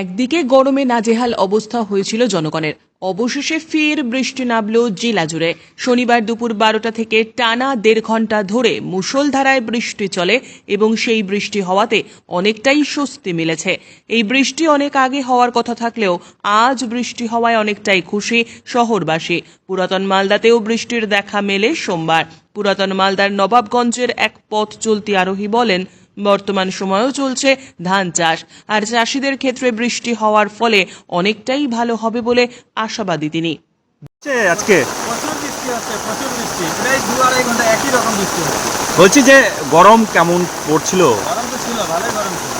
একদিকে গরমে নাজেহাল অবস্থা হয়েছিল জনগণের। অবশেষে ফের বৃষ্টি নামল জেলা জুড়ে। শনিবার দুপুর বারোটা থেকে টানা দেড় ঘণ্টা ধরে মুষলধারায় বৃষ্টি চলে এবং সেই বৃষ্টি হওয়াতে অনেকটাই স্বস্তি মিলেছে। এই বৃষ্টি অনেক আগে হওয়ার কথা থাকলেও আজ বৃষ্টি হওয়ায় অনেকটাই খুশি শহরবাসী। পুরাতন মালদাতেও বৃষ্টির দেখা মেলে সোমবার। পুরাতন মালদার নবাবগঞ্জের এক পথ চলতি আরোহী বলেন বর্তমান সময়েও চলছে ধান চাষ। আর চাষিদের ক্ষেত্রে বৃষ্টি হওয়ার ফলে অনেকটাই ভালো হবে বলে আশাবাদী তিনি। আজকে? প্রচুর বৃষ্টি হচ্ছে প্রচুর বৃষ্টি। প্রায় দু আড়াই ঘণ্টা একই রকম বৃষ্টি হচ্ছে। বলছি যে গরম কেমন পড়ছিল? তো ছিল ভালোই গরম ছিল।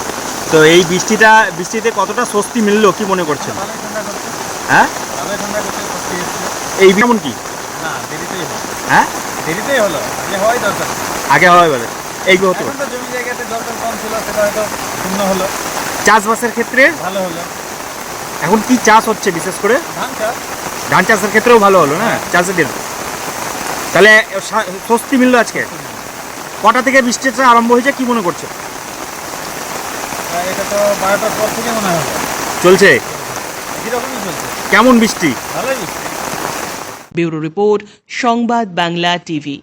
তো এই বৃষ্টিটা বৃষ্টিতে কতটা স্বস্তি মিললো কি মনে করছেন? করছে। হ্যাঁ? এই কেমন কি? না দেরিতেই হলো। হ্যাঁ? দেরিতেই হলো। আগে হওয়াই দরকার। আগে হয় বলে। এইগুলো তো। জমি জায়গাতে দরকার কম ছিল সেটা হয়তো শূন্য হলো। চাষবাসের ক্ষেত্রে? ভালো হলো। এখন কি চাষ হচ্ছে বিশেষ করে? ধান চাষ? ধান চাষের ক্ষেত্রেও ভালো হলো না? চাষের দিন তাহলে স্বস্তি মিললো আজকে? কটা থেকে বৃষ্টিটা আরম্ভ হয়েছে কি মনে করছে? এটা তো বারোটার পর থেকে মনে চলছে? একই চলছে? কেমন বৃষ্টি? ভালোই বৃষ্টি। ব্যুরো রিপোর্ট সংবাদ বাংলা টিভি।